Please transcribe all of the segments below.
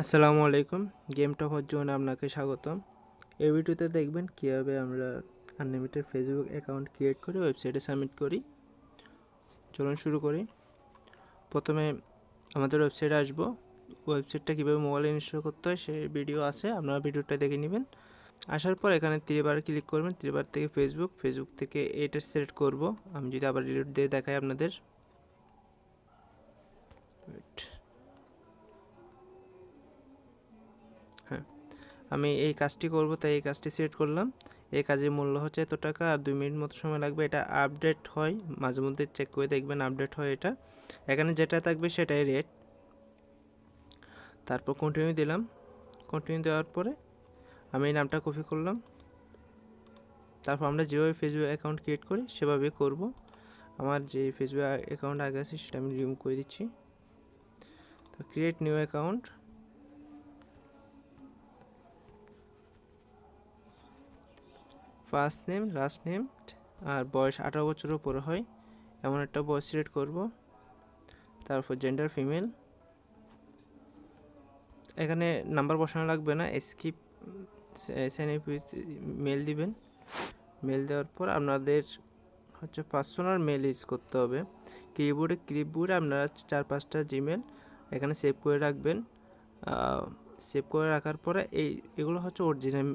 আসসালামু আলাইকুম game top জন্য আপনাকে স্বাগতম। এই ভিডিওতে দেখবেন কীভাবে আমরা আনলিমিটেড ফেসবুক অ্যাকাউন্ট ক্রিয়েট করে ওয়েবসাইটে সাবমিট করি। চলুন শুরু করি। প্রথমে আমাদের ওয়েবসাইটে আসব। ওয়েবসাইটটা কীভাবে মোবাইলে ইনস্টল করতে হয় সেই ভিডিও আছে, আপনারা ভিডিওটা দেখে নেবেন। আসার পর এখানে তিনবার ক্লিক করবেন। তিনবার থেকে ফেসবুক ফেসবুক থেকে এটা সিলেক্ট করব। আমি যদি আবার ডিলিট দিয়ে দেখাই আপনাদের। আমি এই কাজটি করব, তাই এই কাজটি সিলেক্ট করলাম। এই কাজের মূল্য হচ্ছে এত টাকা, আর দুই মিনিট মতো সময় লাগবে। এটা আপডেট হয়, মাঝে মধ্যে চেক করে দেখবেন আপডেট হয় এটা। এখানে যেটা থাকবে সেটাই রেট তারপর কন্টিনিউ দিলাম। কন্টিনিউ দেওয়ার পরে আমি এই নামটা কপি করলাম। তারপর আমরা যেভাবে ফেসবুক অ্যাকাউন্ট ক্রিয়েট করি সেভাবেই করব। আমার যে ফেসবুক অ্যাকাউন্ট আগে আছে, সেটা আমি রিমুভ করে দিচ্ছি। তো create new account first name last name আর বয়স আঠারো বছরের উপরে হয়। এমন একটা বয়স সিলেক্ট করব। তারপর জেন্ডার ফিমেল এখানে নাম্বার বসানো লাগবে না স্কিপ মেল দিবেন। মেল দেওয়ার পর আপনাদের হচ্ছে পার্সোনাল মেল ইউজ করতে হবে। কিবোর্ডে ক্লিপবোর্ডে আপনারা চার পাঁচটা জিমেল এখানে সেভ করে রাখবেন। সেভ করে রাখার পরে এই, এগুলো হচ্ছে অরিজিনাল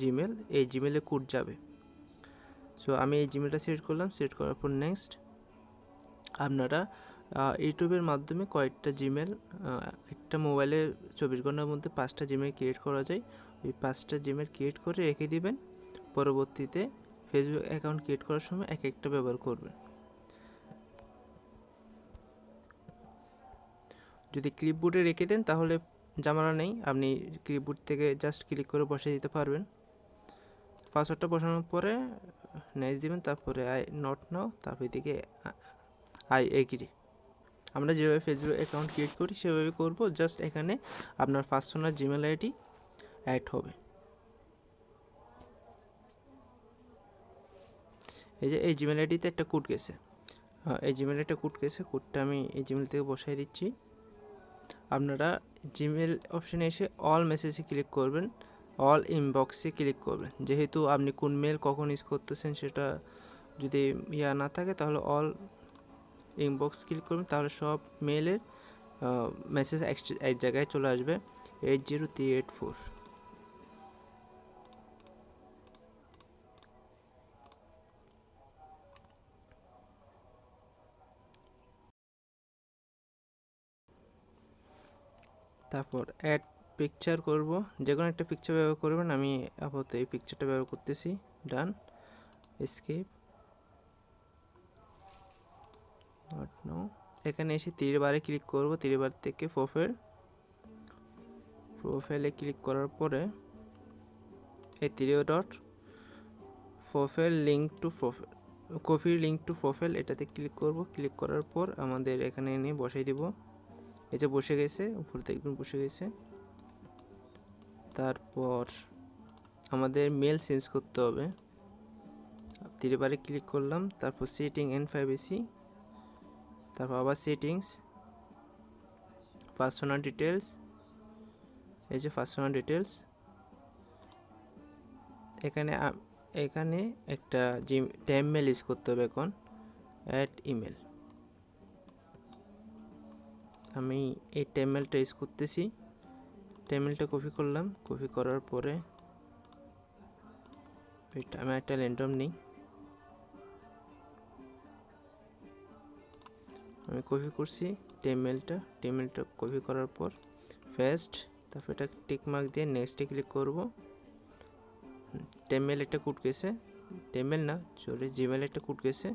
জিমেল এই জিমেলে কোড যাবে। সো আমি এই জিমেলটা সিলেক্ট করলাম সিলেক্ট করার পর নেক্সট আপনারা ইউটিউবের মাধ্যমে কয়েকটা জিমেল একটা মোবাইলে চব্বিশ ঘণ্টার মধ্যে পাঁচটা জিমেল ক্রিয়েট করা যায়। ওই পাঁচটা জিমেল ক্রিয়েট করে রেখে দিবেন। পরবর্তীতে ফেসবুক অ্যাকাউন্ট ক্রিয়েট করার সময় এক একটা ব্যবহার করবেন। যদি ক্লিপবোর্ডে রেখে দেন, তাহলে জামালা নেই, আপনি ক্লিপবোর্ড থেকে জাস্ট ক্লিক করে বসিয়ে দিতে পারবেন। পাসওয়ার্ডটা বসানোর পরে নেক্সট দিবেন, তারপরে আই নট নাও তারপর এদিকে আই এগ্রি আমরা যেভাবে ফেসবুক অ্যাকাউন্ট ক্রিয়েট করি, সেভাবে করব জাস্ট এখানে আপনার পার্সোনাল জিমেল আইডি অ্যাড হবে। এই যে, এই জিমেল আইডিতে একটা কোড গেছে। এই জিমেল একটা কোড গেছে কোডটা আমি এই জিমেল থেকে বসাই দিচ্ছি। আপনারা জিমেল অপশানে এসে অল মেসেজে ক্লিক করবেন অল ইনবক্সে ক্লিক করবেন। যেহেতু আপনি কোন মেল কখন ইউজ করতেছেন সেটা যদি ইয়া না থাকে তাহলে অল ইনবক্স ক্লিক করবেন, তাহলে সব মেলের মেসেজ এক জায়গায় চলে আসবে। Eight zero three eight four তারপর অ্যাড পিকচার করব। যে কোনো একটা পিকচার ব্যবহার করবেন, আমি আপাতত এই পিকচারটা ব্যবহার করতেছি। ডান স্কেপ নট নো এখানে এসে তিনবারে ক্লিক করব। তীর তিনবার থেকে প্রোফাইল প্রোফাইলে ক্লিক করার পরে এই তিরিও dot profile link to profile coffee link to profile এটাতে ক্লিক করব। ক্লিক করার পর আমাদের এখানে এনে বসাই দিব। এই যে বসে গেছে, উপর দেখবেন বসে গেছে। তারপর আমাদের মেল চেঞ্জ করতে হবে। তিনবারে ক্লিক করলাম, তারপর সেটিং এন ফাইভ এসি তারপর আবার সেটিংস পার্সোনাল ডিটেলস এই যে পার্সোনাল ডিটেলস এখানে এখানে একটা জিম ট্যাম মেল ইউজ করতে হবে এখন অ্যাট ইমেল আমি এই টেমেলটা ইউজ করতেছি। টেমেলটা কপি করলাম। কপি করার পরে আমি একটা র্যান্ডম নিই। আমি কপি করছি টেমেলটা টেমেলটা কপি করার পর ফার্স্ট তারপর এটা টিক মার্ক দিয়ে নেক্সটে ক্লিক করব। টেমেল একটা কুট গেছে। টেমেল না সরি জিমেল একটা কুট গেছে।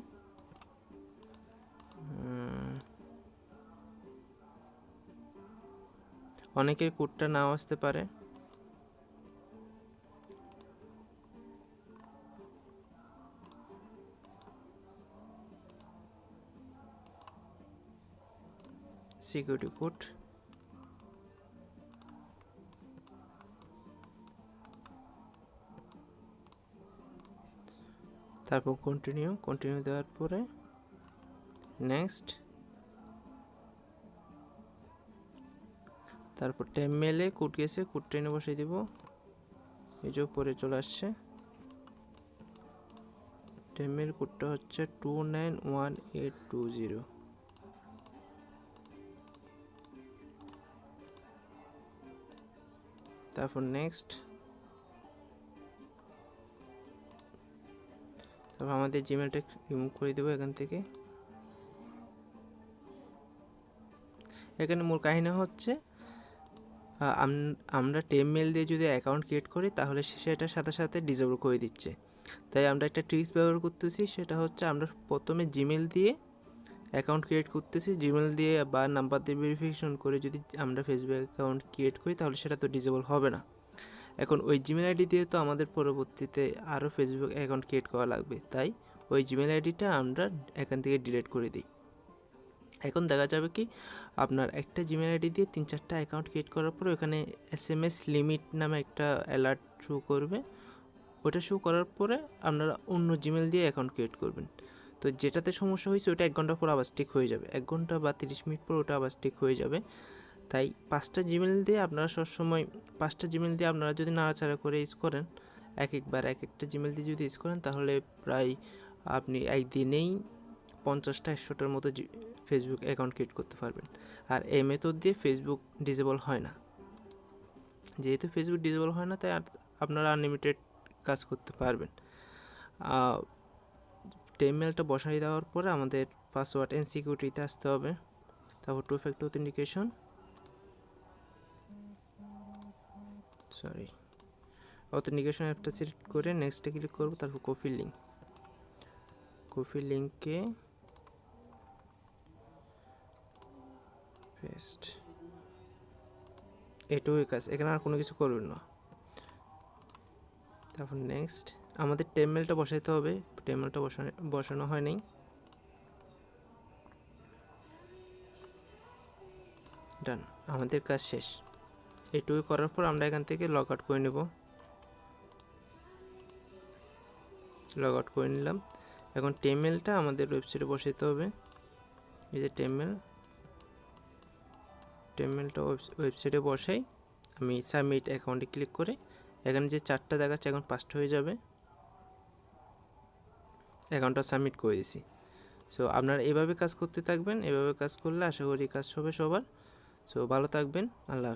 অনেকের কোডটা নাও আসতে পারে। সিকিউরিটি কোড তারপর কন্টিনিউ কন্টিনিউ দেওয়ার পরে নেক্সট তারপর ট্যাম মেলে কোড গেছে কোড ট্রেনে বসিয়ে দিব। এই যে উপরে চলে আসছে। ট্যামের কোডটা হচ্ছে two nine one eight two zero তারপর নেক্সট তারপর আমাদের জিমেলটা রিমুভ করে দেবো এখান থেকে। এখানে মূল কাহিনী হচ্ছে আমরা টেম মেল দিয়ে যদি অ্যাকাউন্ট ক্রিয়েট করি, তাহলে সে, সেটার সাথে সাথে ডিজেবল করে দিচ্ছে। তাই আমরা একটা ট্রিক্স ব্যবহার করতেছি, সেটা হচ্ছে আমরা প্রথমে জিমেল দিয়ে অ্যাকাউন্ট ক্রিয়েট করতেছি। জিমেল দিয়ে বা নাম্বার দিয়ে ভেরিফিকেশন করে যদি আমরা ফেসবুক অ্যাকাউন্ট ক্রিয়েট করি, তাহলে সেটা তো ডিজেবল হবে না। এখন ওই জিমেল আইডি দিয়ে তো আমাদের পরবর্তীতে আরও ফেসবুক অ্যাকাউন্ট ক্রিয়েট করা লাগবে। তাই ওই জিমেল আইডিটা আমরা এখান থেকে ডিলিট করে দিই। এখন দেখা যাবে কি আপনার একটা জিমেল আইডি দিয়ে তিন চারটা অ্যাকাউন্ট ক্রিয়েট করার পর ওখানে এস এম এস লিমিট নামে একটা অ্যালার্ট শো করবে। ওটা শো করার পরে আপনারা অন্য জিমেল দিয়ে অ্যাকাউন্ট ক্রিয়েট করবেন। তো যেটাতে সমস্যা হয়েছে ওটা এক ঘণ্টা পর আবার ঠিক হয়ে যাবে। এক ঘণ্টা বা তিরিশ মিনিট পর ওটা আবার ঠিক হয়ে যাবে। তাই পাঁচটা জিমেল দিয়ে আপনারা সবসময় পাঁচটা জিমেল দিয়ে আপনারা যদি নাড়াচাড়া করে ইউজ করেন, এক একবার এক একটা জিমেল দিয়ে যদি ইউজ করেন, তাহলে প্রায় আপনি একদিনেই পঞ্চাশটা একশোটার মতো ফেসবুক অ্যাকাউন্ট ক্রিয়েট করতে পারবেন। আর এই মেথড দিয়ে ফেসবুক ডিসেবল হয় না। যেহেতু ফেসবুক ডিসেবল হয় না, তাই আপনারা আনলিমিটেড কাজ করতে পারবেন। টেমমেলটা বসাই দেওয়ার পরে আমাদের পাসওয়ার্ড অ্যান্ড সিকিউরিটিতে আসতে হবে। তারপর two factor authentication sorry authentication অ্যাপটা সিলেক্ট করে নেক্সটে ক্লিক করব, তারপর কফি লিঙ্ক কফি লিঙ্কে পেস্ট এটুকুই কাজ, এখানে আর কোনো কিছু করবেন না। তারপর নেক্সট আমাদের টেমমেলটা বসাইতে হবে। টেমমেলটা বসানো বসানো হয় নাই। ডান আমাদের কাজ শেষ। এটুকু করার পর আমরা এখান থেকে লগ আউট করে নেব। লগ আউট করে নিলাম। এখন টেমমেলটা আমাদের ওয়েবসাইটে বসাইতে হবে। এই যে টেমমেল টেমমেলটা ওয়েবসাইটে বসাই। আমি সাবমিট অ্যাকাউন্টে ক্লিক করে, এখানে যে চারটা দেখাচ্ছে এখন পাঁচটা হয়ে যাবে। অ্যাকাউন্টটা সাবমিট করে দিছি। সো আপনারা এভাবে কাজ করতে থাকবেন, এভাবে কাজ করলে আশা করি কাজ হবে সবার। সো ভালো থাকবেন, আল্লাহ